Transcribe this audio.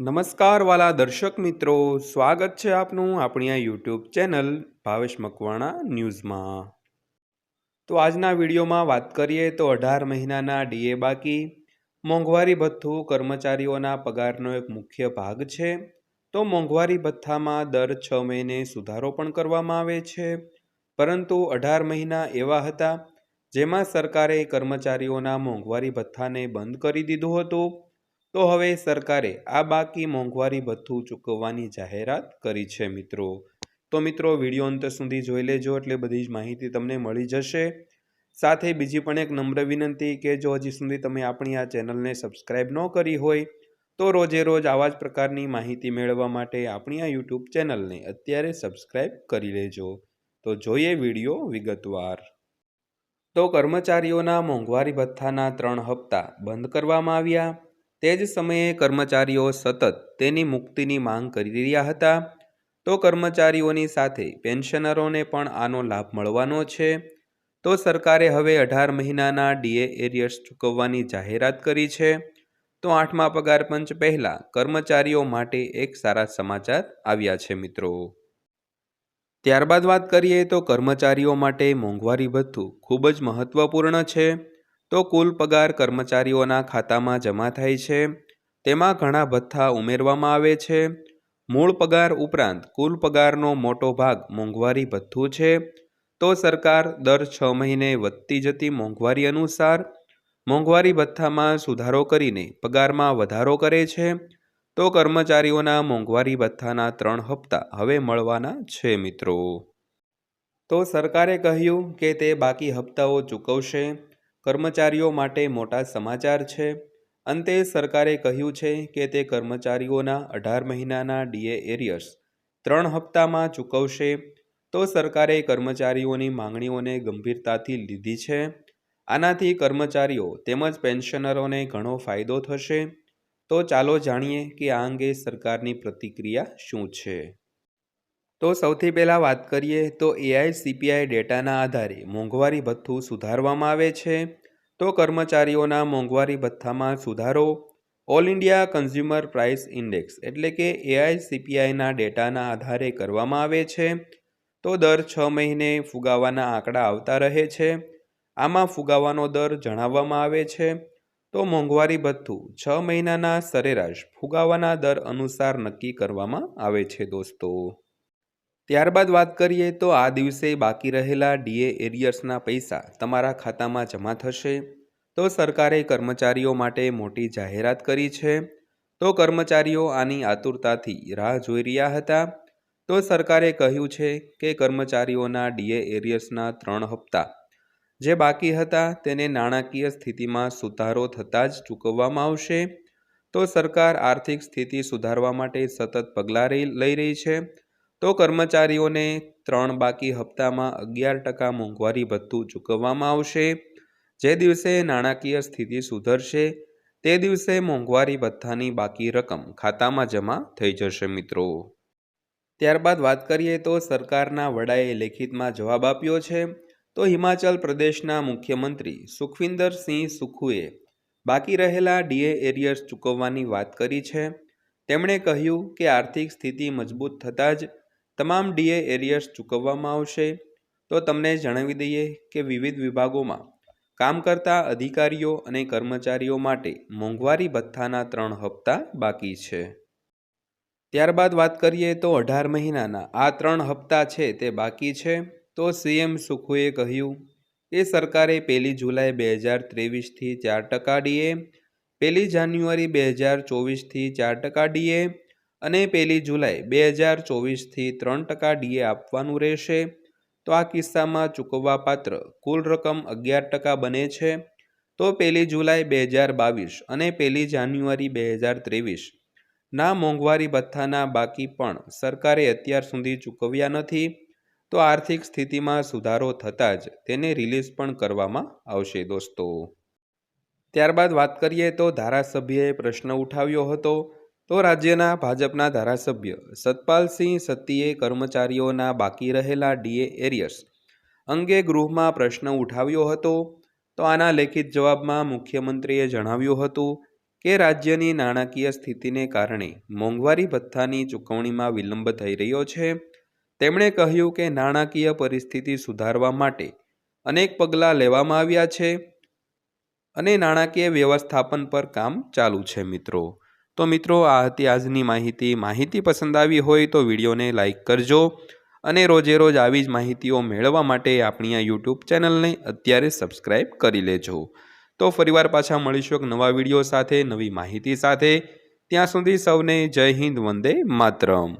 નમસ્કાર વાલા દર્શક મિત્રો, સ્વાગત છે આપનું આપણી આ યુટ્યુબ ચેનલ ભાવેશ મકવાણા ન્યૂઝમાં. તો આજના વિડીયોમાં વાત કરીએ તો અઢાર મહિનાના ડીએ બાકી, મોંઘવારી ભથ્થું કર્મચારીઓના પગારનો એક મુખ્ય ભાગ છે, તો મોંઘવારી ભથ્થામાં દર છ મહિને સુધારો પણ કરવામાં આવે છે, પરંતુ અઢાર મહિના એવા હતા, જેમાં સરકારે કર્મચારીઓના મોંઘવારી ભથ્થાને બંધ કરી દીધું હતું તો હવે સરકારે આ બાકી મોંઘવારી ભથ્થું ચૂકવવાની જાહેરાત કરી છે, મિત્રો. તો મિત્રો, વીડિયો અંત સુધી જોઈ લેજો, એટલે બધી જ માહિતી તમને મળી જશે. સાથે બીજી પણ એક નમ્ર વિનંતી કે જો હજી સુધી તમે આપણી આ ચેનલને સબસ્ક્રાઈબ ન કરી હોય, તો રોજે રોજ આવા જ પ્રકારની માહિતી મેળવવા માટે આપણી આ યુટ્યુબ ચેનલને અત્યારે સબસ્ક્રાઈબ કરી લેજો. તો જોઈએ વીડિયો વિગતવાર. તો કર્મચારીઓના મોંઘવારી ભથ્થાના ત્રણ હપ્તા બંધ કરવામાં આવ્યા. તે જ સમયે કર્મચારીઓ સતત તેની મુક્તિની માંગ કરી રહ્યા હતા. તો કર્મચારીઓની સાથે પેન્શનરોને પણ આનો લાભ મળવાનો છે. તો સરકારે હવે અઢાર મહિનાના ડીએ એરિયર્સ ચૂકવવાની જાહેરાત કરી છે. તો આઠમા પગાર પંચ પહેલાં કર્મચારીઓ માટે એક સારા સમાચાર આવ્યા છે મિત્રો. ત્યારબાદ વાત કરીએ તો કર્મચારીઓ માટે મોંઘવારી ભથ્થું ખૂબ જ મહત્વપૂર્ણ છે. તો કુલ પગાર કર્મચારીઓના ખાતામાં જમા થાય છે. તેમાં ઘણા ભથ્થા ઉમેરવામાં આવે છે. મૂળ પગાર ઉપરાંત કુલ પગારનો મોટો ભાગ મોંઘવારી ભથ્થું છે. તો સરકાર દર છ મહિને વધતી જતી મોંઘવારી અનુસાર મોંઘવારી ભથ્થામાં સુધારો કરીને પગારમાં વધારો કરે છે. તો કર્મચારીઓના મોંઘવારી ભથ્થાના ત્રણ હપ્તા હવે મળવાના છે મિત્રો. તો સરકારે કહ્યું કે તે બાકી હપ્તાઓ ચૂકવશે. કર્મચારીઓ માટે મોટા સમાચાર છે. અંતે સરકારે કહ્યું છે કે તે કર્મચારીઓના અઢાર મહિનાના ડીએ એરિયર્સ ત્રણ હપ્તામાં ચૂકવશે. તો સરકારે કર્મચારીઓની માંગણીઓને ગંભીરતાથી લીધી છે. આનાથી કર્મચારીઓ તેમજ પેન્શનરોને ઘણો ફાયદો થશે. તો ચાલો જાણીએ કે આ અંગે સરકારની પ્રતિક્રિયા શું છે. તો સૌથી પહેલાં વાત કરીએ તો એઆઈ સીપીઆઈ ડેટાના આધારે મોંઘવારી ભથ્થું સુધારવામાં આવે છે. તો કર્મચારીઓના મોંઘવારી ભથ્થામાં સુધારો. All India consumer price index એટલે કે એઆઈ સીપીઆઈના ડેટાના આધારે કરવામાં આવે છે. તો દર છ મહિને ફુગાવાના આંકડા આવતા રહે છે. આમાં ફુગાવાનો દર જણાવવામાં આવે છે. તો મોંઘવારી ભથ્થું છ મહિનાના સરેરાશ ફુગાવાના દર અનુસાર નક્કી કરવામાં આવે છે દોસ્તો. ત્યારબાદ વાત કરીએ તો આ દિવસે બાકી રહેલા ડીએ એરિયર્સના પૈસા તમારા ખાતામાં જમા થશે. તો સરકારે કર્મચારીઓ માટે મોટી જાહેરાત કરી છે. તો કર્મચારીઓ આની આતુરતાથી રાહ જોઈ રહ્યા હતા. તો સરકારે કહ્યું છે કે કર્મચારીઓના ડીએ એરિયર્સના ત્રણ હપ્તા જે બાકી હતા તેને નાણાકીય સ્થિતિમાં સુધારો થતાં જ ચૂકવવામાં આવશે. તો સરકાર આર્થિક સ્થિતિ સુધારવા માટે સતત પગલાં લઈ રહી છે. તો કર્મચારીઓને ત્રણ બાકી હપ્તામાં અગિયાર ટકા મોંઘવારી ભથ્થું ચૂકવવામાં આવશે. જે દિવસે નાણાકીય સ્થિતિ સુધરશે, તે દિવસે મોંઘવારી ભથ્થાની બાકી રકમ ખાતામાં જમા થઈ જશે મિત્રો. ત્યારબાદ વાત કરીએ તો સરકારના વડાએ લેખિતમાં જવાબ આપ્યો છે. તો હિમાચલ પ્રદેશના મુખ્યમંત્રી સુખવિંદરસિંહ સુખુએ બાકી રહેલા ડીએ એરિયર્સ ચૂકવવાની વાત કરી છે. તેમણે કહ્યું કે આર્થિક સ્થિતિ મજબૂત થતાં જ તમામ ડીએ એરિયર્સ ચૂકવવામાં આવશે, તો તમને જણાવી દઈએ કે વિવિધ વિભાગોમાં કામ કરતા અધિકારીઓ અને કર્મચારીઓ માટે મોંઘવારી ભથ્થાના ત્રણ હપ્તા બાકી છે. ત્યારબાદ વાત કરીએ તો અઢાર મહિનાના આ ત્રણ હપ્તા છે તે બાકી છે, તો સીએમ સુખુએ કહ્યું કે સરકારે પહેલી જુલાઈ બે હજાર ત્રેવીસથી ચાર ટકા ડીએ, પહેલી જાન્યુઆરી બે હજાર ચોવીસથી ચાર ટકા ડીએ અને પહેલી જુલાઈ બે હજાર ચોવીસથી ત્રણ ટકા ડીએ આપવાનું રહેશે. તો આ કિસ્સામાં ચૂકવવાપાત્ર કુલ રકમ અગિયાર ટકા બને છે. તો પહેલી જુલાઈ બે હજાર બાવીસ અને પહેલી જાન્યુઆરી બે હજાર ત્રેવીસ ના મોંઘવારી ભથ્થાના બાકી પણ સરકારે અત્યાર સુધી ચૂકવ્યા નથી. તો આર્થિક સ્થિતિમાં સુધારો થતાં જ તેને રિલીઝ પણ કરવામાં આવશે દોસ્તો. ત્યારબાદ વાત કરીએ તો ધારાસભ્યએ પ્રશ્ન ઉઠાવ્યો હતો. તો રાજ્યના ભાજપના ધારાસભ્ય સતપાલસિંહ સત્તીએ કર્મચારીઓના બાકી રહેલા ડીએ એરિયર્સ અંગે ગૃહમાં પ્રશ્ન ઉઠાવ્યો હતો. તો આના લેખિત જવાબમાં મુખ્યમંત્રીએ જણાવ્યું હતું કે, રાજ્યની નાણાકીય સ્થિતિને કારણે મોંઘવારી ભથ્થાની ચૂકવણીમાં વિલંબ થઈ રહ્યો છે. તેમણે કહ્યું કે, નાણાકીય પરિસ્થિતિ સુધારવા માટે અનેક પગલાં લેવામાં આવ્યા છે અને નાણાકીય વ્યવસ્થાપન પર કામ ચાલુ છે, મિત્રો. તો મિત્રો, આ હતી આજની માહિતી. માહિતી પસંદ આવી હોય તો વિડીયોને લાઇક કરજો અને રોજે રોજ આવી જ માહિતીઓ મેળવવા માટે આપણી આ યુટ્યુબ ચેનલને અત્યારે સબસ્ક્રાઈબ કરી લેજો. તો ફરીવાર પાછા મળીશું એક નવા વીડિયો સાથે, નવી માહિતી સાથે. ત્યાં સુધી સૌને જય હિન્દ, વંદે માતરમ.